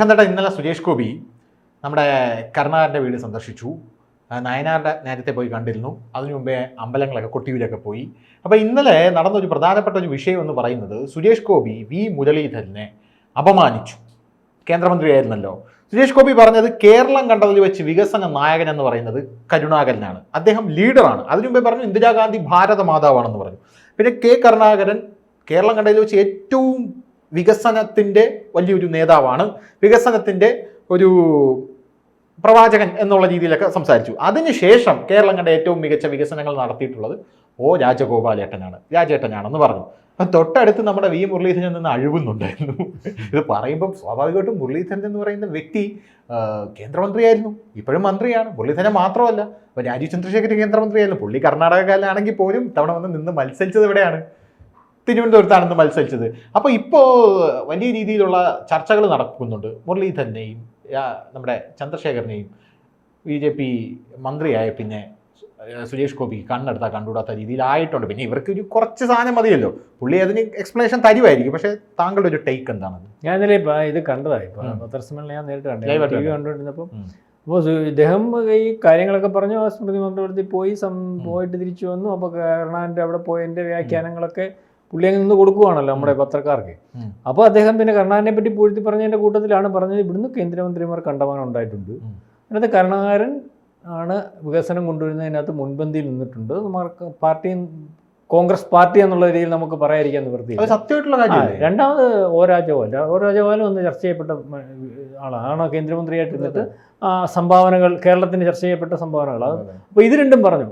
പ്രശാന്തേട്ട ഇന്നലെ സുരേഷ് ഗോപി നമ്മുടെ കരുണാകരന്റെ വീട് സന്ദർശിച്ചു. നയനാരുടെ നേരത്തെ പോയി കണ്ടിരുന്നു. അതിനു മുമ്പേ അമ്പലങ്ങളൊക്കെ കൊട്ടിയൂരൊക്കെ പോയി. അപ്പോൾ ഇന്നലെ നടന്നൊരു പ്രധാനപ്പെട്ട ഒരു വിഷയം എന്ന് പറയുന്നത് സുരേഷ് ഗോപി വി. മുരളീധരനെ അപമാനിച്ചു. കേന്ദ്രമന്ത്രിയായിരുന്നല്ലോ. സുരേഷ് ഗോപി പറഞ്ഞത് കേരളം കണ്ടതിൽ വെച്ച് വികസന നായകൻ എന്ന് പറയുന്നത് കരുണാകരനാണ്. അദ്ദേഹം ലീഡറാണ്. അതിനു മുമ്പേ പറഞ്ഞു ഇന്ദിരാഗാന്ധി ഭാരത മാതാവാണെന്ന് പറഞ്ഞു. പിന്നെ കെ കരുണാകരൻ കേരളം കണ്ടതിൽ വെച്ച് ഏറ്റവും വികസനത്തിന്റെ വലിയൊരു നേതാവാണ്. വികസനത്തിന്റെ ഒരു പ്രവാചകൻ എന്നുള്ള രീതിയിലൊക്കെ സംസാരിച്ചു. അതിനുശേഷം കേരളം കണ്ട ഏറ്റവും മികച്ച വികസനങ്ങൾ നടത്തിയിട്ടുള്ളത് ഓ രാജഗോപാലേട്ടനാണ്. രാജേട്ടനാണെന്ന് പറഞ്ഞു. തൊട്ടടുത്ത് നമ്മുടെ വി മുരളീധരൻ നിന്ന് അഴുകുന്നുണ്ടായിരുന്നു. ഇത് പറയുമ്പം സ്വാഭാവികമായിട്ടും മുരളീധരൻ എന്ന് പറയുന്ന വ്യക്തി കേന്ദ്രമന്ത്രിയായിരുന്നു. ഇപ്പോഴും മന്ത്രിയാണ്. മുരളീധരൻ മാത്രമല്ല അപ്പോൾ രാജീവ് ചന്ദ്രശേഖരൻ കേന്ദ്രമന്ത്രിയായിരുന്നു. പുള്ളി കർണാടകക്കാരനാണെങ്കിൽ പോലും തവണ വന്ന് നിന്ന് മത്സരിച്ചത് എവിടെയാണ്? തിരുവനന്തപുരത്താണെന്ന് മത്സരിച്ചത്. അപ്പോൾ ഇപ്പോൾ വലിയ രീതിയിലുള്ള ചർച്ചകൾ നടക്കുന്നുണ്ട്. മുരളീധരനെയും നമ്മുടെ ചന്ദ്രശേഖരനെയും ബി ജെ പി മന്ത്രിയായ പിന്നെ സുരേഷ് ഗോപി കണ്ണെടുത്താൽ കണ്ടുകൂടാത്ത രീതിയിലായിട്ടുണ്ട്. പിന്നെ ഇവർക്ക് ഒരു കുറച്ച് സാധനം മതിയല്ലോ. പുള്ളി അതിന് എക്സ്പ്ലനേഷൻ തരുമായിരിക്കും പക്ഷേ താങ്കളുടെ ഒരു ടേക്ക് എന്താണ് ഞാൻ ഇന്നലെ ഇത് കണ്ടതായി ഇപ്പോൾ. പത്രസമ്മേളനം ഞാൻ നേരിട്ട് കണ്ടു. ടി വി കണ്ടുകൊണ്ടിരുന്നപ്പോൾ അപ്പോൾ ഇദ്ദേഹം ഈ കാര്യങ്ങളൊക്കെ പറഞ്ഞു. സ്മൃതി മന്ത്രത്തിൽ പോയി സം പോയിട്ട് തിരിച്ചു വന്നു. അപ്പോൾ കരുണാന്റെ അവിടെ പോയതിന്റെ വ്യാഖ്യാനങ്ങളൊക്കെ പുള്ളി അങ്ങ് നിന്ന് കൊടുക്കുവാണല്ലോ നമ്മുടെ പത്രക്കാർക്ക്. അപ്പോൾ അദ്ദേഹം പിന്നെ കരുണാകരനെ പറ്റി പൂഴ്ത്തി പറഞ്ഞതിന്റെ കൂട്ടത്തിലാണ് പറഞ്ഞത്. ഇവിടുന്ന് കേന്ദ്രമന്ത്രിമാർ കണ്ടമാനം ഉണ്ടായിട്ടുണ്ട്. അതിനകത്ത് കരുണാകരൻ ആണ് വികസനം കൊണ്ടുവരുന്നതിനകത്ത് മുൻപന്തിയിൽ നിന്നിട്ടുണ്ട്. നമുക്ക് പാർട്ടി കോൺഗ്രസ് പാർട്ടി എന്നുള്ള രീതിയിൽ നമുക്ക് പറയാതിരിക്കാൻ നിവൃത്തിയില്ല. സത്യമായിട്ടുള്ള കാര്യമാണ് രണ്ടാമത് ഒ രാജഗോപാൽ. ഒ രാജഗോപാലും ഒന്ന് ചർച്ച ചെയ്യപ്പെട്ട ആളാണ് കേന്ദ്രമന്ത്രിയായിട്ട് ഇരുന്നിട്ട്? ആ സംഭാവനകൾ കേരളത്തിന് ചർച്ച ചെയ്യപ്പെട്ട സംഭാവനകൾ അത് അപ്പോൾ ഇത് രണ്ടും പറഞ്ഞു.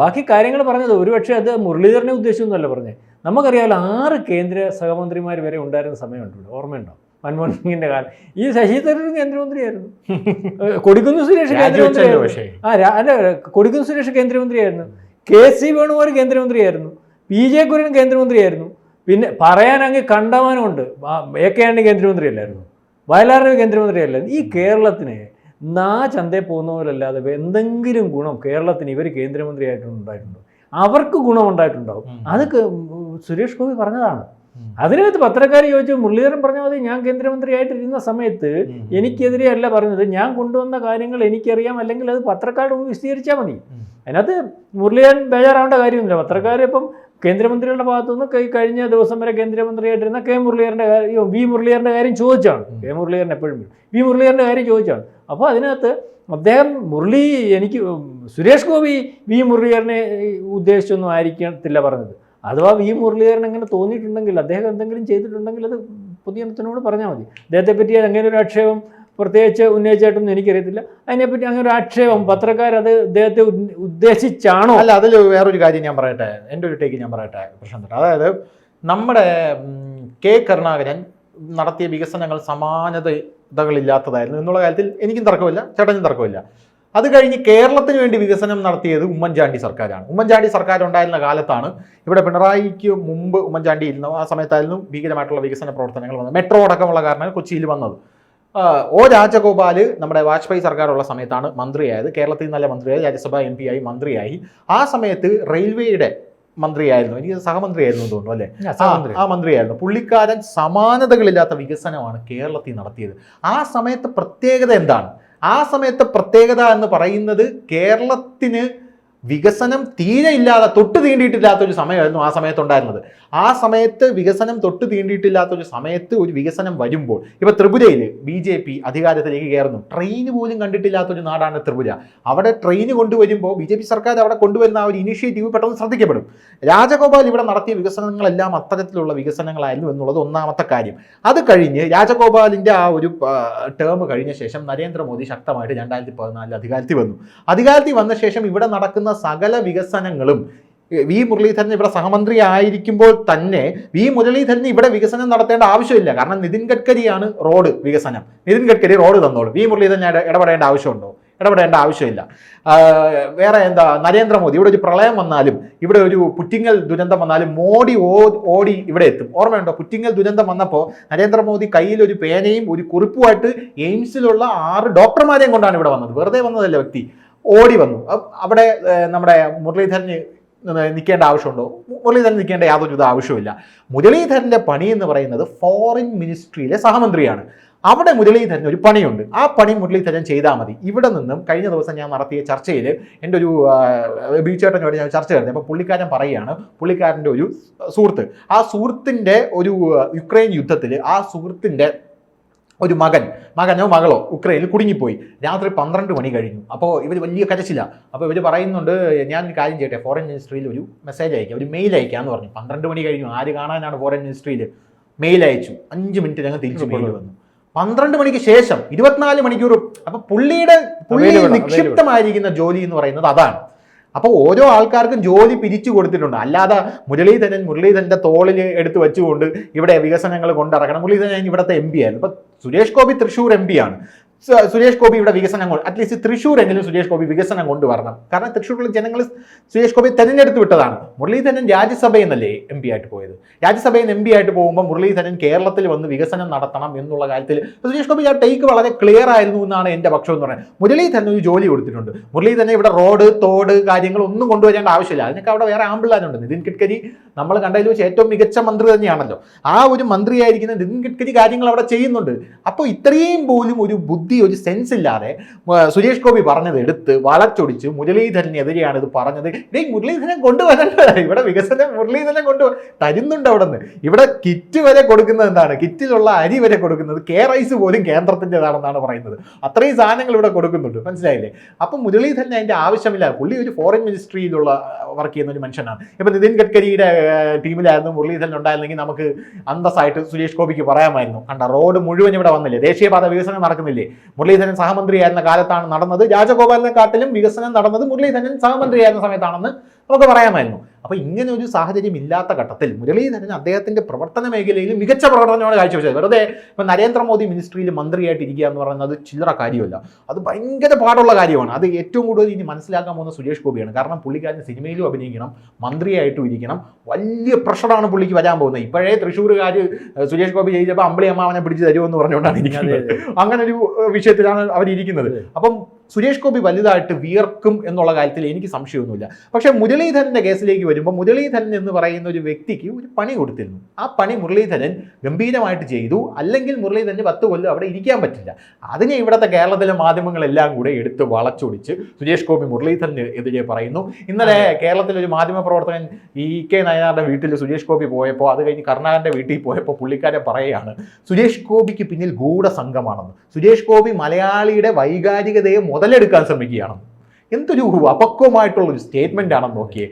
ബാക്കി കാര്യങ്ങൾ പറഞ്ഞത് ഒരുപക്ഷെ അത് മുരളീധരനെ ഉദ്ദേശിച്ചൊന്നുമല്ല പറഞ്ഞത് നമുക്കറിയാമല്ലോ ആറ് കേന്ദ്ര സഹമന്ത്രിമാർ വരെ ഉണ്ടായിരുന്ന സമയമുണ്ട് ഇവിടെ. ഓർമ്മയുണ്ടോ? മൻമോഹൻ സിംഗിന്റെ കാലം. ഈ ശശി തരൂർ കേന്ദ്രമന്ത്രിയായിരുന്നു. കൊടിക്കുന്ന് സുരേഷ് കേന്ദ്രമന്ത്രി ആ അല്ല കൊടിക്കുന്ന് സുരേഷ് കേന്ദ്രമന്ത്രിയായിരുന്നു. കെ സി വേണുഗോപാൽ കേന്ദ്രമന്ത്രിയായിരുന്നു. പി ജെ കുര്യൻ കേന്ദ്രമന്ത്രിയായിരുന്നു. പിന്നെ പറയാൻ അങ്ങ് കണ്ടവാനുണ്ട് എ കെ ആണ്ടി കേന്ദ്രമന്ത്രിയല്ലായിരുന്നു. വയലാറിന് കേന്ദ്രമന്ത്രിയല്ലായിരുന്നു. ഈ കേരളത്തിന് നാ ചന്തയിൽ പോകുന്നവരല്ലാതെ എന്തെങ്കിലും ഗുണം കേരളത്തിന് ഇവർ കേന്ദ്രമന്ത്രിയായിട്ടുണ്ടായിട്ടുണ്ടോ? അവർക്ക് ഗുണം ഉണ്ടായിട്ടുണ്ടാവും ഉം. അത് സുരേഷ് ഗോപി പറഞ്ഞതാണ്. അതിനകത്ത് പത്രക്കാർ ചോദിച്ചു മുരളീധരൻ പറഞ്ഞ മതി ഞാൻ കേന്ദ്രമന്ത്രിയായിട്ടിരുന്ന സമയത്ത്. എനിക്കെതിരെ അല്ല പറഞ്ഞത് ഞാൻ കൊണ്ടുവന്ന കാര്യങ്ങൾ എനിക്കറിയാം അല്ലെങ്കിൽ അത് പത്രക്കാരുടെ മുമ്പ് വിശദീകരിച്ചാൽ മതി. അതിനകത്ത് മുരളീധരൻ ബേജാറാവേണ്ട കാര്യമൊന്നുമില്ല പത്രക്കാരിപ്പം കേന്ദ്രമന്ത്രികളുടെ കേന്ദ്രമന്ത്രിയുടെ ഭാഗത്തുനിന്ന് കഴിഞ്ഞ ദിവസം വരെ കേന്ദ്രമന്ത്രിയായിട്ടിരുന്ന കെ മുരളീധരന്റെ കാര്യം വി മുരളീധരന്റെ കാര്യം ചോദിച്ചാണ്. കെ മുരളീധരൻ എപ്പോഴും. വി മുരളീധരന്റെ കാര്യം ചോദിച്ചാണ് അപ്പോൾ അതിനകത്ത് അദ്ദേഹം മുരളി എനിക്ക് സുരേഷ് ഗോപി വി മുരളീധരനെ ഉദ്ദേശിച്ചൊന്നും ആയിരിക്കത്തില്ല പറഞ്ഞത്. അഥവാ വി മുരളീധരൻ അങ്ങനെ തോന്നിയിട്ടുണ്ടെങ്കിൽ അദ്ദേഹം എന്തെങ്കിലും ചെയ്തിട്ടുണ്ടെങ്കിൽ അത് പൊതുജനത്തിനോട് പറഞ്ഞാൽ മതി. അദ്ദേഹത്തെ പറ്റി അങ്ങനെ ഒരു ആക്ഷേപം പ്രത്യേകിച്ച് ഉന്നയിച്ചായിട്ടൊന്നും എനിക്കറിയത്തില്ല. അതിനെപ്പറ്റി അങ്ങനെ ഒരു ആക്ഷേപം പത്രക്കാർ അത് അദ്ദേഹത്തെ ഉദ്ദേശിച്ചാണോ? അല്ല അതിൽ വേറൊരു കാര്യം ഞാൻ പറയട്ടെ. എന്റെ ഒരു ടേക്ക് ഞാൻ പറയട്ടെ പ്രശ്നം അതായത് നമ്മുടെ കെ കരുണാകരൻ നടത്തിയ വികസനങ്ങൾ സമാനതകളില്ലാത്തതായിരുന്നു എന്നുള്ള കാര്യത്തിൽ എനിക്കും തർക്കമില്ല ചേട്ടനും തർക്കമില്ല. അത് കഴിഞ്ഞ് കേരളത്തിന് വേണ്ടി വികസനം നടത്തിയത് ഉമ്മൻചാണ്ടി സർക്കാരാണ്. ഉമ്മൻചാണ്ടി സർക്കാർ ഉണ്ടായിരുന്ന കാലത്താണ് ഇവിടെ പിണറായിക്ക് മുമ്പ് ഉമ്മൻചാണ്ടി ഇരുന്ന ആ സമയത്തായിരുന്നു ഭീകരമായിട്ടുള്ള വികസന പ്രവർത്തനങ്ങൾ വന്നത്. മെട്രോ അടക്കമുള്ള കാരണമാണ് കൊച്ചിയിൽ വന്നത്. ഒ രാജഗോപാൽ നമ്മുടെ വാജ്പേയി സർക്കാരുള്ള സമയത്താണ് മന്ത്രിയായത്. കേരളത്തിൽ നല്ല മന്ത്രിയായി രാജ്യസഭ എം പി ആയി മന്ത്രിയായി. ആ സമയത്ത് റെയിൽവേയുടെ മന്ത്രിയായിരുന്നു. എനിക്ക് സഹമന്ത്രിയായിരുന്നു തോന്നുന്നു അല്ലേ? സഹമന്ത്രി. ആ മന്ത്രിയായിരുന്നു. പുള്ളിക്കാരൻ സമാനതകളില്ലാത്ത വികസനമാണ് കേരളത്തിൽ നടത്തിയത്. ആ സമയത്ത് പ്രത്യേകത എന്താണ്? ആ സമയത്തെ പ്രത്യേകത എന്ന് പറയുന്നത് കേരളത്തിന് വികസനം തീരെ ഇല്ലാതെ തൊട്ട് തീണ്ടിയിട്ടില്ലാത്ത ഒരു സമയമായിരുന്നു ആ സമയത്തുണ്ടായിരുന്നത്. ആ സമയത്ത് വികസനം തൊട്ട് തീണ്ടിയിട്ടില്ലാത്ത ഒരു സമയത്ത് ഒരു വികസനം വരുമ്പോൾ ഇപ്പൊ ത്രിപുരയിൽ ബി ജെ പി അധികാരത്തിലേക്ക് കയറുന്നു. ട്രെയിൻ പോലും കണ്ടിട്ടില്ലാത്ത ഒരു നാടാണ് ത്രിപുര. അവിടെ ട്രെയിൻ കൊണ്ടുവരുമ്പോൾ ബി ജെ പി സർക്കാർ അവിടെ കൊണ്ടുവരുന്ന ആ ഒരു ഇനിഷ്യേറ്റീവ് പെട്ടെന്ന് ശ്രദ്ധിക്കപ്പെടും. രാജഗോപാൽ ഇവിടെ നടത്തിയ വികസനങ്ങളെല്ലാം അത്തരത്തിലുള്ള വികസനങ്ങളായിരുന്നു എന്നുള്ളത് ഒന്നാമത്തെ കാര്യം. അത് കഴിഞ്ഞ് രാജഗോപാലിന്റെ ആ ഒരു ടേം കഴിഞ്ഞ ശേഷം നരേന്ദ്രമോദി ശക്തമായിട്ട് രണ്ടായിരത്തി പതിനാലിൽ അധികാരത്തിൽ വന്നു. അധികാരത്തിൽ വന്ന ശേഷം ഇവിടെ നടക്കുന്ന സകല വികസനങ്ങളും വി മുരളീധരൻ ഇവിടെ സഹമന്ത്രി ആയിരിക്കുമ്പോൾ തന്നെ വി മുരളീധരൻ ഇവിടെ വികസനം നടത്തേണ്ട ആവശ്യമില്ല. കാരണം നിതിൻ ഗഡ്കരിയാണ് റോഡ് വികസനം. നിതിൻ ഗഡ്കരി റോഡ് തന്നോളൂ. വി മുരളീധരൻ ഇട- ഇടപെടേണ്ട ആവശ്യമുണ്ടോ? ഇടപെടേണ്ട ആവശ്യമില്ല. വേറെ എന്താ നരേന്ദ്രമോദി ഇവിടെ ഒരു പ്രളയം വന്നാലും ഇവിടെ ഒരു പുറ്റിങ്ങൽ ദുരന്തം വന്നാലും മോഡി ഓടി ഇവിടെ എത്തും. ഓർമ്മയുണ്ടോ? പുറ്റിങ്ങൽ ദുരന്തം വന്നപ്പോൾ നരേന്ദ്രമോദി കയ്യിൽ ഒരു പേനയും ഒരു കുറിപ്പുമായിട്ട് എയിംസിലുള്ള ആറ് ഡോക്ടർമാരെയും കൊണ്ടാണ് ഇവിടെ വന്നത്. വെറുതെ വന്നതല്ല വ്യക്തി. ഓടി വന്നു. അവിടെ നമ്മുടെ മുരളീധരന് നിൽക്കേണ്ട ആവശ്യമുണ്ടോ? മുരളീധരൻ നിൽക്കേണ്ട യാതൊരു ഇത് ആവശ്യമില്ല മുരളീധരന്റെ പണി എന്ന് പറയുന്നത് ഫോറിൻ മിനിസ്ട്രിയിലെ സഹമന്ത്രിയാണ്. അവിടെ മുരളീധരൻ ഒരു പണിയുണ്ട്. ആ പണി മുരളീധരൻ ചെയ്താൽ മതി. ഇവിടെ നിന്നും കഴിഞ്ഞ ദിവസം ഞാൻ നടത്തിയ ചർച്ചയിൽ എന്റെ ഒരു ബീച്ചേട്ടനോട് ഞാൻ ചർച്ച നടത്തി. അപ്പോൾ പുള്ളിക്കാരൻ പറയുകയാണ് പുള്ളിക്കാരന്റെ ഒരു സുഹൃത്ത്. ആ സുഹൃത്തിന്റെ ഒരു യുക്രൈൻ യുദ്ധത്തിൽ ആ സുഹൃത്തിന്റെ ഒരു മകൻ. മകനോ മകളോ ഉക്രൈനിൽ കുടുങ്ങിപ്പോയി. രാത്രി പന്ത്രണ്ട് മണി കഴിഞ്ഞു. അപ്പോൾ ഇവർ വലിയ കരച്ചില്ല അപ്പോൾ ഇവർ പറയുന്നുണ്ട് ഞാൻ കാര്യം ചെയ്യട്ടെ ഫോറിൻ മിനിസ്ട്രിയിൽ ഒരു മെസ്സേജ് അയക്കാം. ഒരു മെയിൽ അയക്കാമെന്ന് പറഞ്ഞു. പന്ത്രണ്ട് മണി കഴിഞ്ഞു. ആര് കാണാനാണ് ഫോറിൻ മിനിസ്ട്രിയിൽ മെയിൽ അയച്ചു. അഞ്ച് മിനിറ്റ് ഞങ്ങൾ തിരിച്ചു മെയിൽ വന്നു. പന്ത്രണ്ട് മണിക്ക് ശേഷം ഇരുപത്തിനാല് മണിക്കൂർ അപ്പൊ പുള്ളിയുടെ പുള്ളി നിക്ഷിപ്തമായിരിക്കുന്ന ജോലി എന്ന് പറയുന്നത് അതാണ്. അപ്പോൾ ഓരോ ആൾക്കാർക്കും ജോലി പിരിച്ചു കൊടുത്തിട്ടുണ്ട്. അല്ലാതെ മുരളീധരൻ മുരളീധരന്റെ തോളിൽ എടുത്തു വെച്ചുകൊണ്ട് ഇവിടെ വികസനങ്ങൾ കൊണ്ടിറക്കണം. മുരളീധരൻ ഇവിടുത്തെ എം പി ആയിരുന്നു. ഇപ്പൊ സുരേഷ് ഗോപി തൃശ്ശൂർ എം പി ആണ്. സുരേഷ് ഗോപി ഇവിടെ വികസനം അറ്റ്ലീസ്റ്റ് തൃശ്ശൂരെങ്കിലും സുരേഷ് ഗോപി വികസനം കൊണ്ടുവരണം. കാരണം തൃശ്ശൂരിലെ ജനങ്ങൾ സുരേഷ് ഗോപി തെരഞ്ഞെടുത്ത് വിട്ടതാണ്. മുരളീധരൻ രാജ്യസഭയിൽ നിന്നല്ലേ എം പി ആയിട്ട് പോയത്. രാജ്യസഭയിൽ നിന്ന് എം പി ആയിട്ട് പോകുമ്പോൾ മുരളീധരൻ കേരളത്തിൽ വന്ന് വികസനം നടത്തണം എന്നുള്ള കാര്യത്തിൽ സുരേഷ് ഗോപി ആ ടേക്ക് വളരെ ക്ലിയർ ആയിരുന്നു എന്നാണ് എന്റെ പക്ഷം എന്ന് പറയുന്നത്. മുരളീധരൻ ഒരു ജോലി കൊടുത്തിട്ടുണ്ട്. മുരളീധരൻ ഇവിടെ റോഡ് തോട് കാര്യങ്ങൾ ഒന്നും കൊണ്ടുവരേണ്ട ആവശ്യമില്ല. അതിനൊക്കെ അവിടെ വേറെ ആമ്പിള്ളാരുണ്ട്. നിതിൻ ഗഡ്കരി നമ്മൾ കണ്ടതിൽ വെച്ച് ഏറ്റവും മികച്ച മന്ത്രി തന്നെയാണല്ലോ. ആ ഒരു മന്ത്രിയായിരിക്കുന്ന നിതിൻ ഗഡ്കരി കാര്യങ്ങൾ അവിടെ ചെയ്യുന്നുണ്ട്. അപ്പോൾ ഇത്രയും പോലും ഒരു ബുദ്ധി ഒരു സെൻസ് ഇല്ലാതെ സുരേഷ് ഗോപി പറഞ്ഞത് എടുത്ത് വളച്ചൊടിച്ച് മുരളീധരനെതിരെയാണ് ഇത് പറഞ്ഞത്. ഇതേ മുരളീധരൻ കൊണ്ടുവരണ്ട? ഇവിടെ വികസനം മുരളീധരൻ കൊണ്ടു തരുന്നുണ്ട് അവിടെ നിന്ന് ഇവിടെ കിറ്റ് വരെ കൊടുക്കുന്നത് എന്താണ്? കിറ്റിലുള്ള അരി വരെ കൊടുക്കുന്നത് കെ റൈസ് പോലും കേന്ദ്രത്തിന്റെതാണെന്നാണ് പറയുന്നത്. അത്രയും സാധനങ്ങൾ ഇവിടെ കൊടുക്കുന്നുണ്ട്. മനസ്സിലായില്ലേ? അപ്പം മുരളീധരൻ അതിന്റെ ആവശ്യമില്ല. പുള്ളി ഒരു ഫോറിൻ മിനിസ്ട്രിയിലുള്ള വർക്ക് ചെയ്യുന്ന ഒരു മനുഷ്യനാണ്. ഇപ്പം നിതിൻ ഗഡ്കരിയുടെ ടീമിലായിരുന്നു മുരളീധരൻ ഉണ്ടായിരുന്നെങ്കിൽ നമുക്ക് അന്തസ്സായിട്ട് സുരേഷ് ഗോപിക്ക് പറയാമായിരുന്നു. കണ്ട റോഡ് മുഴുവൻ ഇവിടെ വന്നില്ലേ? ദേശീയപാത വികസനം നടക്കുന്നില്ലേ? മുരളീധരൻ സഹമന്ത്രിയായിരുന്ന കാലത്താണ് നടന്നത്. രാജഗോപാലിനെ കാട്ടിലും വികസനം നടന്നത് മുരളീധരൻ സഹമന്ത്രിയായിരുന്ന സമയത്താണെന്ന് നമുക്ക് പറയാമായിരുന്നു. അപ്പോൾ ഇങ്ങനെ ഒരു സാഹചര്യം ഇല്ലാത്ത ഘട്ടത്തിൽ മുരളീധരൻ അദ്ദേഹത്തിന്റെ പ്രവർത്തന മേഖലയിൽ മികച്ച പ്രവർത്തനമാണ് കാഴ്ചവെച്ചത്. വെറുതെ ഇപ്പോൾ നരേന്ദ്രമോദി മിനിസ്ട്രിയിൽ മന്ത്രിയായിട്ട് ഇരിക്കുക എന്ന് പറയുന്നത് ചില്ലറ കാര്യമല്ല. അത് ഭയങ്കര പാടുള്ള കാര്യമാണ്. അത് ഏറ്റവും കൂടുതൽ ഇനി മനസ്സിലാക്കാൻ പോകുന്ന സുരേഷ് ഗോപിയാണ്. കാരണം പുള്ളിക്കാരൻ സിനിമയിലും അഭിനയിക്കണം മന്ത്രിയായിട്ടും ഇരിക്കണം. വലിയ പ്രഷറാണ് പുള്ളിക്ക് വരാൻ പോകുന്നത്. ഇപ്പോഴേ തൃശ്ശൂർകാർ സുരേഷ് ഗോപി ജയിച്ചപ്പോൾ അമ്പിളി അമ്മാവനെ പിടിച്ച് തരുമെന്ന് പറഞ്ഞുകൊണ്ടാണ് ഇരിക്കുന്നത്. അങ്ങനെ ഒരു വിഷയത്തിലാണ് അവരിയ്ക്കുന്നത് അപ്പം സുരേഷ് ഗോപി വലുതായിട്ട് വിയർക്കും എന്നുള്ള കാര്യത്തിൽ എനിക്ക് സംശയമൊന്നുമില്ല. പക്ഷേ മുരളീധരന്റെ കേസിലേക്ക് വരുമ്പോൾ മുരളീധരൻ എന്ന് പറയുന്ന ഒരു വ്യക്തിക്ക് ഒരു പണി കൊടുത്തിരുന്നു. ആ പണി മുരളീധരൻ ഗംഭീരമായിട്ട് ചെയ്തു. അല്ലെങ്കിൽ മുരളീധരന് പത്ത് കൊല്ലം അവിടെ ഇരിക്കാൻ പറ്റില്ല. അതിനെ ഇവിടുത്തെ കേരളത്തിലെ മാധ്യമങ്ങളെല്ലാം കൂടെ എടുത്ത് വളച്ചൊടിച്ച് സുരേഷ് ഗോപി മുരളീധരന് എതിരെ പറയുന്നു. ഇന്നലെ കേരളത്തിലെ ഒരു മാധ്യമ പ്രവർത്തകൻ ഇ കെ നയനാറിന്റെ വീട്ടിൽ സുരേഷ് ഗോപി പോയപ്പോൾ അത് കഴിഞ്ഞ് കർണാടകന്റെ വീട്ടിൽ പോയപ്പോൾ പുള്ളിക്കാരെ പറയുകയാണ് സുരേഷ് ഗോപിക്ക് പിന്നിൽ ഗൂഢസംഘമാണെന്ന്. സുരേഷ് ഗോപി മലയാളിയുടെ വൈകാരികതയെ മുതലെടുക്കാൻ ശ്രമിക്കുകയാണെന്ന്. എന്തൊരു അപക്വമായിട്ടുള്ള ഒരു സ്റ്റേറ്റ്മെന്റ് ആണെന്ന് നോക്കിയേ.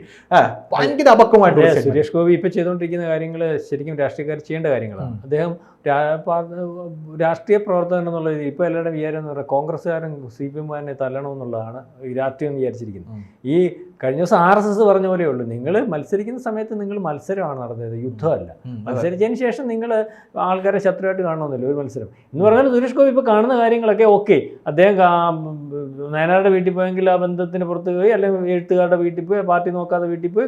ഭയങ്കര അപക്വമായിട്ടുള്ള. സുരേഷ് ഗോപി ഇപ്പൊ ചെയ്തുകൊണ്ടിരിക്കുന്ന കാര്യങ്ങൾ ശരിക്കും രാഷ്ട്രീയക്കാർ ചെയ്യേണ്ട കാര്യങ്ങളാണ് അദ്ദേഹം രാഷ്ട്രീയ പ്രവർത്തകൻ എന്നുള്ള രീതിയിൽ ഇപ്പൊ എല്ലാവരുടെ വിചാരം എന്ന് പറയുന്നത് കോൺഗ്രസ്സുകാരൻ സി പി എമ്മുകാരനെ തല്ലണം എന്നുള്ളതാണ് ഈ രാഷ്ട്രീയം വിചാരിച്ചിരിക്കുന്നത്. ഈ കഴിഞ്ഞ ദിവസം ആർ എസ് എസ് പറഞ്ഞ പോലെ ഉള്ളൂ. നിങ്ങൾ മത്സരിക്കുന്ന സമയത്ത് നിങ്ങൾ മത്സരമാണ് നടന്നത്. യുദ്ധമല്ല. മത്സരിച്ചതിന് ശേഷം നിങ്ങൾ ആൾക്കാരെ ശത്രുവായിട്ട് കാണണമെന്നില്ല. ഒരു മത്സരം. എന്ന് പറഞ്ഞാൽ സുരേഷ് ഗോപി ഇപ്പോൾ കാണുന്ന കാര്യങ്ങളൊക്കെ ഓക്കെ. അദ്ദേഹം നയനാരുടെ വീട്ടിൽ പോയെങ്കിൽ ആ ബന്ധത്തിന് പുറത്ത് പോയി അല്ലെങ്കിൽ എഴുത്തുകാരുടെ വീട്ടിൽ പോയി പാർട്ടി നോക്കാതെ വീട്ടിൽ പോയി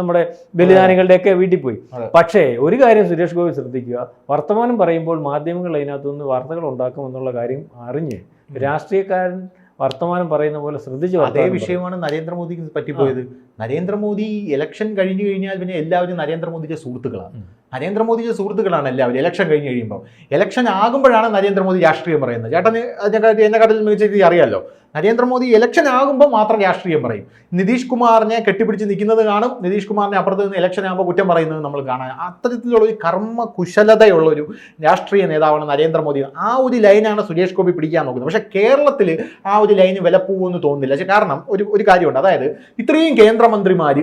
നമ്മുടെ ബലിദാനികളുടെയൊക്കെ വീട്ടിൽ പോയി. പക്ഷേ ഒരു കാര്യം സുരേഷ് ഗോപി ശ്രദ്ധിക്കുക. വർത്തമാനം പറയുമ്പോൾ മാധ്യമങ്ങൾ അതിനകത്തുനിന്ന് വാർത്തകൾ ഉണ്ടാക്കുമെന്നുള്ള കാര്യം അറിഞ്ഞ് രാഷ്ട്രീയക്കാരൻ വർത്തമാനം പറയുന്ന പോലെ ശ്രദ്ധിച്ച് അതേ. വിഷയമാണ് നരേന്ദ്രമോദിക്ക് പറ്റിപ്പോയത് നരേന്ദ്രമോദി ഇലക്ഷൻ കഴിഞ്ഞു കഴിഞ്ഞാൽ പിന്നെ എല്ലാവരും നരേന്ദ്രമോദിയുടെ സുഹൃത്തുക്കളാണ്. നരേന്ദ്രമോദിയുടെ സുഹൃത്തുക്കളാണ് എല്ലാവരും. ഇലക്ഷൻ കഴിഞ്ഞ് കഴിയുമ്പോൾ ഇലക്ഷൻ ആകുമ്പോഴാണ് നരേന്ദ്രമോദി രാഷ്ട്രീയം പറയുന്നത്. ചേട്ടന് അതിനെക്കാട്ടി എന്നെക്കാട്ടിൽ മികച്ച രീതി അറിയാമല്ലോ നരേന്ദ്രമോദി ഇലക്ഷൻ ആകുമ്പോൾ മാത്രം രാഷ്ട്രീയം പറയും. നിതീഷ് കുമാറിനെ കെട്ടിപ്പിടിച്ച് നിൽക്കുന്നത് കാണും. നിതീഷ് കുമാറിനെ അപ്പുറത്ത് നിന്ന് ഇലക്ഷൻ ആകുമ്പോൾ കുറ്റം പറയുന്നത് നമ്മൾ കാണാൻ അത്തരത്തിലുള്ള ഒരു കർമ്മ കുശലതയുള്ള ഒരു രാഷ്ട്രീയ നേതാവാണ് നരേന്ദ്രമോദി. ആ ഒരു ലൈനാണ് സുരേഷ് ഗോപി പിടിക്കാൻ നോക്കുന്നത്. പക്ഷേ കേരളത്തിൽ ആ ഒരു ലൈന് വിലപ്പോവെന്ന് തോന്നുന്നില്ല. കാരണം ഒരു ഒരു കാര്യമുണ്ട്. അതായത് ഇത്രയും കേന്ദ്രമന്ത്രിമാർ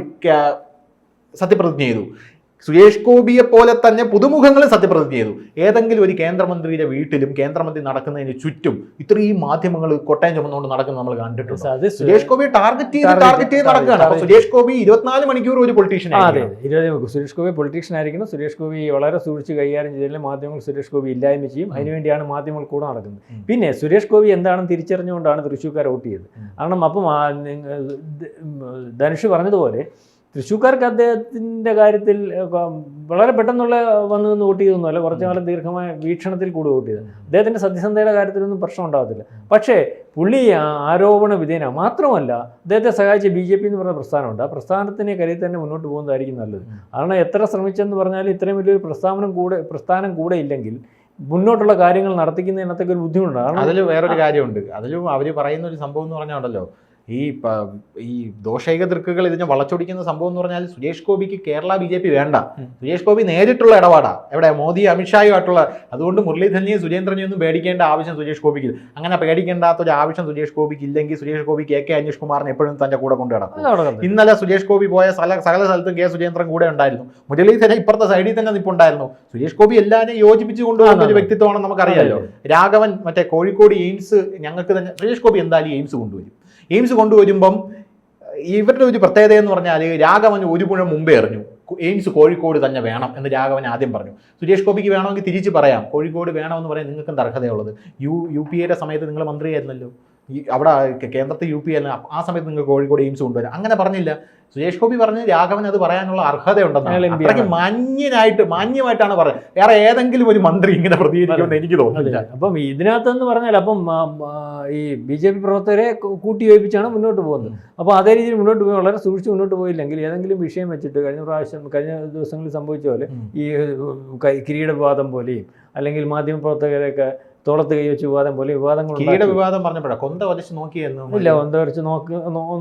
സത്യപ്രതിജ്ഞ ചെയ്തു. സുരേഷ് ഗോപിയെ പോലെ തന്നെ പുതുമുഖങ്ങൾ സത്യപ്രതിജ്ഞ ചെയ്തു. ഏതെങ്കിലും ഒരു കേന്ദ്രമന്ത്രിയുടെ വീട്ടിലും കേന്ദ്രമന്ത്രി നടക്കുന്നതിന് ചുറ്റും ഇത്രയും മാധ്യമങ്ങൾ കൊട്ടയം ചുമന്നുകൊണ്ട് നടക്കുന്നത് നമ്മൾ കണ്ടിട്ടുണ്ട്. സുരേഷ് ഗോപി ടാർഗറ്റ് ചെയ്ത് ടാർഗറ്റ് ചെയ്ത് നടക്കുകയാണ്. സുരേഷ് ഗോപി ഇരുപത്തിനാല് മണിക്കൂർ ഒരു പൊളിറ്റീഷ്യൻ അതെ. ഇരുപത് സുരേഷ് ഗോപി പൊളിറ്റീഷ്യൻ ആയിരിക്കുന്നു സുരേഷ് ഗോപി വളരെ സൂക്ഷിച്ച് കൈകാര്യം ചെയ്തതിൽ മാധ്യമങ്ങൾ സുരേഷ് ഗോപി ഇല്ലായ്മ ചെയ്യും. അതിനുവേണ്ടിയാണ് മാധ്യമങ്ങൾ കൂടെ നടക്കുന്നത്. പിന്നെ സുരേഷ് ഗോപി എന്താണെന്ന് തിരിച്ചറിഞ്ഞുകൊണ്ടാണ് തൃശ്ശൂർക്കാർ വോട്ട് ചെയ്തത്. കാരണം അപ്പം ധനുഷ് പറഞ്ഞതുപോലെ തൃശ്ശൂർക്കാർക്ക് അദ്ദേഹത്തിന്റെ കാര്യത്തിൽ വളരെ പെട്ടെന്നുള്ള വന്നു നിന്ന് വോട്ട് ചെയ്തൊന്നുമല്ല കുറച്ചു കാലം ദീർഘമായ വീക്ഷണത്തിൽ കൂടി വോട്ട് ചെയ്തത് അദ്ദേഹത്തിന്റെ സത്യസന്ധയുടെ കാര്യത്തിലൊന്നും പ്രശ്നം ഉണ്ടാകത്തില്ല. പക്ഷേ പുള്ളി ആരോപണ വിധേന മാത്രമല്ല അദ്ദേഹത്തെ സഹായിച്ച ബി ജെ പി എന്ന് പറഞ്ഞ പ്രസ്ഥാനമുണ്ട്. ആ പ്രസ്ഥാനത്തിനെ കരുതി തന്നെ മുന്നോട്ട് പോകുന്നതായിരിക്കും നല്ലത്. കാരണം എത്ര ശ്രമിച്ചെന്ന് പറഞ്ഞാൽ ഇത്രയും വലിയൊരു പ്രസ്ഥാനം കൂടെ പ്രസ്ഥാനം കൂടെ ഇല്ലെങ്കിൽ മുന്നോട്ടുള്ള കാര്യങ്ങൾ നടത്തിക്കുന്നതിനകത്തൊക്കെ ഒരു ബുദ്ധിമുട്ടുണ്ട്. കാരണം അതിൽ വേറൊരു കാര്യമുണ്ട്. അതിലും അവർ പറയുന്ന ഒരു സംഭവം എന്ന് പറഞ്ഞാണ്ടല്ലോ ഈ പ- ഈ ദോഷൈക ദൃക്കുകൾ ഇതിനെ വളച്ചൊടിക്കുന്ന സംഭവം എന്ന് പറഞ്ഞാൽ സുരേഷ് ഗോപിക്ക് കേരള ബി ജെ പി വേണ്ട. സുരേഷ് ഗോപി നേരിട്ടുള്ള ഇടപാടാ. എവിടെ? മോദി അമിത്ഷായുമായിട്ടുള്ള. അതുകൊണ്ട് മുരളീധരനെയും സുരേന്ദ്രനെയും ഒന്നും പേടിക്കേണ്ട ആവശ്യം സുരേഷ് ഗോപിക്ക്. അങ്ങനെ പേടിക്കേണ്ടാത്ത ഒരു ആവശ്യം സുരേഷ് ഗോപിക്ക് ഇല്ലെങ്കിൽ സുരേഷ് ഗോപിക്ക് എ കെ അനീഷ് കുമാറിനെ എപ്പോഴും തന്റെ കൂടെ കൊണ്ട് കിടക്കും ഇന്നലെ സുരേഷ് ഗോപി പോയ സ്ഥല സകല സ്ഥലത്തും കെ സുരേന്ദ്രൻ കൂടെ ഉണ്ടായിരുന്നു. മുരളീധരൻ ഇപ്പുറത്തെ സൈഡിൽ തന്നെ നിപ്പുണ്ടായിരുന്നു. സുരേഷ് ഗോപി എല്ലാവരെയും യോജിപ്പിച്ചു കൊണ്ടുപോകുന്ന ഒരു വ്യക്തിത്വമാണെന്ന് നമുക്കറിയാമല്ലോ രാഘവൻ മറ്റേ കോഴിക്കോട് എയിംസ് ഞങ്ങൾക്ക് തന്നെ സുരേഷ് ഗോപി എന്തായാലും എയിംസ് കൊണ്ടുവരും. എയിംസ് കൊണ്ടുവരുമ്പം ഇവരുടെ ഒരു പ്രത്യേകത എന്ന് പറഞ്ഞാൽ രാഘവൻ ഒരു പുഴ മുമ്പേ എറിഞ്ഞു. എയിംസ് കോഴിക്കോട് തന്നെ വേണം എന്ന് രാഘവൻ ആദ്യം പറഞ്ഞു. സുരേഷ് ഗോപിക്ക് വേണമെങ്കിൽ തിരിച്ച് പറയാം. കോഴിക്കോട് വേണമെന്ന് പറയാൻ നിങ്ങൾക്ക് അർഹതയുള്ളത്? യു യു പി എയുടെ സമയത്ത് നിങ്ങൾ മന്ത്രിയായിരുന്നല്ലോ. ഈ അവിടെ കേന്ദ്രത്തെ യു പി ആയിരുന്നു ആ സമയത്ത് നിങ്ങൾ കോഴിക്കോട് എയിംസ് കൊണ്ടുവരാം. അങ്ങനെ പറഞ്ഞില്ല. സുരേഷ് ഗോപി പറഞ്ഞ് രാഘവൻ അത് പറയാനുള്ള അർഹതയുണ്ടെന്ന് അർഹതയുണ്ടെന്നാണ് അത്രയ്ക്ക് മാന്യനായിട്ട് മാന്യമായിട്ടാണ് പറയുന്നത്. വേറെ ഏതെങ്കിലും ഒരു മന്ത്രി ഇങ്ങനെ പ്രതികരിക്കുമെന്ന് എനിക്ക് തോന്നുന്നില്ല. അപ്പം ഇതിനകത്തെന്ന് പറഞ്ഞാൽ അപ്പം ഈ ബി ജെ പി പ്രവർത്തകരെ കൂട്ടി കൂട്ടിയോജിപ്പിച്ചാണ് മുന്നോട്ട് പോകുന്നത്. അപ്പോൾ അതേ രീതിയിൽ മുന്നോട്ട് പോയി വളരെ സൂക്ഷിച്ച് മുന്നോട്ട് പോയില്ലെങ്കിൽ ഏതെങ്കിലും വിഷയം വെച്ചിട്ട് കഴിഞ്ഞ പ്രാവശ്യം കഴിഞ്ഞ ദിവസങ്ങളിൽ സംഭവിച്ച പോലെ ഈ കൈ- കിരീട വിവാദം പോലെയും അല്ലെങ്കിൽ മാധ്യമപ്രവർത്തകരെയൊക്കെ തോളത്ത് കൈവച്ച് വിവാദം പോലെ വിവാദങ്ങൾ. വിവാദം പറഞ്ഞപ്പോഴാണ് കൊന്ത വലിച്ച് നോക്കിയായിരുന്നു ഇല്ല കൊന്ത വരച്ച് നോക്ക്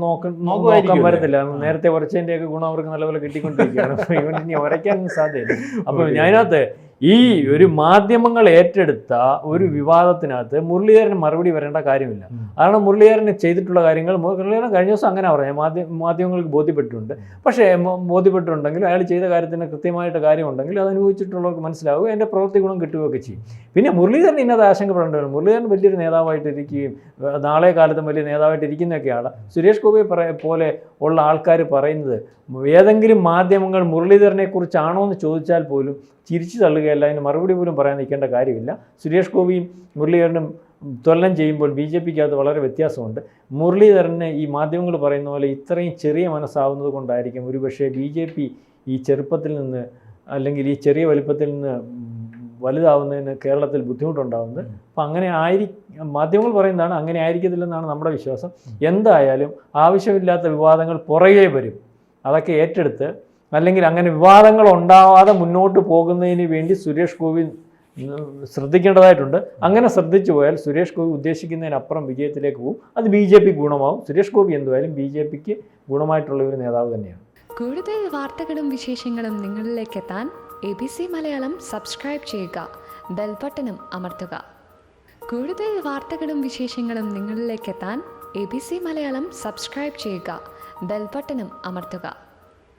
നോക്കാൻ വരത്തില്ല. നേരത്തെ വരച്ചതിന്റെ ഒക്കെ ഗുണം അവർക്ക് നല്ലപോലെ കിട്ടിക്കൊണ്ടിരിക്കുകയാണ്. ഇവൻ ഇനി വരയ്ക്കാൻ സാധ്യത അപ്പൊ ഞാനകത്ത് ഈ ഒരു മാധ്യമങ്ങൾ ഏറ്റെടുത്ത ഒരു വിവാദത്തിനകത്ത് മുരളീധരന് മറുപടി വരേണ്ട കാര്യമില്ല. കാരണം മുരളീധരന് ചെയ്തിട്ടുള്ള കാര്യങ്ങൾ മുരളീധരൻ കഴിഞ്ഞ ദിവസം അങ്ങനെ പറയാം. മാധ്യമ മാധ്യമങ്ങൾക്ക് ബോധ്യപ്പെട്ടിട്ടുണ്ട്. പക്ഷേ ബോധ്യപ്പെട്ടിട്ടുണ്ടെങ്കിൽ അയാൾ ചെയ്ത കാര്യത്തിന് കൃത്യമായിട്ട് കാര്യമുണ്ടെങ്കിൽ അത് അനുഭവിച്ചിട്ടുള്ളവർക്ക് മനസ്സിലാവുക എന്റെ പ്രവൃത്തി ഗുണം കിട്ടുകയൊക്കെ ചെയ്യും. പിന്നെ മുരളീധരൻ ഇന്നത് ആശങ്കപ്പെടേണ്ടി വരും. മുരളീധരൻ വലിയൊരു നേതാവായിട്ട് ഇരിക്കുകയും നാളെ കാലത്തും വലിയ നേതാവായിട്ട് ഇരിക്കുന്നൊക്കെയാണ്. സുരേഷ് ഗോപി പറ പോലെ ഉള്ള ആൾക്കാർ പറയുന്നത് ഏതെങ്കിലും മാധ്യമങ്ങൾ മുരളീധരനെ കുറിച്ചാണോ എന്ന് ചോദിച്ചാൽ പോലും ചിരിച്ചു തള്ളുകയല്ല അതിന് മറുപടി പോലും പറയാൻ നിൽക്കേണ്ട കാര്യമില്ല. സുരേഷ് ഗോപിയും മുരളീധരനും തൊല്ലം ചെയ്യുമ്പോൾ ബി ജെ പിക്ക് അത് വളരെ വ്യത്യാസമുണ്ട്. മുരളീധരന് ഈ മാധ്യമങ്ങൾ പറയുന്ന പോലെ ഇത്രയും ചെറിയ മനസ്സാവുന്നത് കൊണ്ടായിരിക്കും ഒരുപക്ഷെ ബി ജെ പി ഈ ചെറുപ്പത്തിൽ നിന്ന് അല്ലെങ്കിൽ ഈ ചെറിയ വലിപ്പത്തിൽ നിന്ന് വലുതാവുന്നതിന് കേരളത്തിൽ ബുദ്ധിമുട്ടുണ്ടാവുന്നത്. അപ്പം അങ്ങനെ ആയിരി മാധ്യമങ്ങൾ പറയുന്നതാണ് അങ്ങനെ ആയിരിക്കത്തില്ലെന്നാണ് നമ്മുടെ വിശ്വാസം. എന്തായാലും ആവശ്യമില്ലാത്ത വിവാദങ്ങൾ പുറകെ വരും. അതൊക്കെ ഏറ്റെടുത്ത് അല്ലെങ്കിൽ അങ്ങനെ വിവാദങ്ങൾ ഉണ്ടാവാതെ മുന്നോട്ട് പോകുന്നതിന് വേണ്ടി സുരേഷ് ഗോപി ശ്രദ്ധിക്കേണ്ടതായിട്ടുണ്ട്. അങ്ങനെ ശ്രദ്ധിച്ചു പോയാൽ സുരേഷ് ഗോപി ഉദ്ദേശിക്കുന്നതിനപ്പുറം വിജയത്തിലേക്ക് പോകും. അത് ബി ജെ പി ഗുണമാവും. സുരേഷ് ഗോപി എന്തുവായാലും ബി ജെ പിക്ക് ഗുണമായിട്ടുള്ള ഒരു നേതാവ് തന്നെയാണ്. കൂടുതൽ വാർത്തകളും വിശേഷങ്ങളും നിങ്ങളിലേക്ക് എത്താൻ A B C Malayalam subscribe ചെയ്യുക. ബെൽബട്ടനും അമർത്തുക. കൂടുതൽ വാർത്തകളും വിശേഷങ്ങളും നിങ്ങളിലേക്ക് എത്താൻ A B C Malayalam subscribe ചെയ്യുക. ബെൽബട്ടനും അമർത്തുക.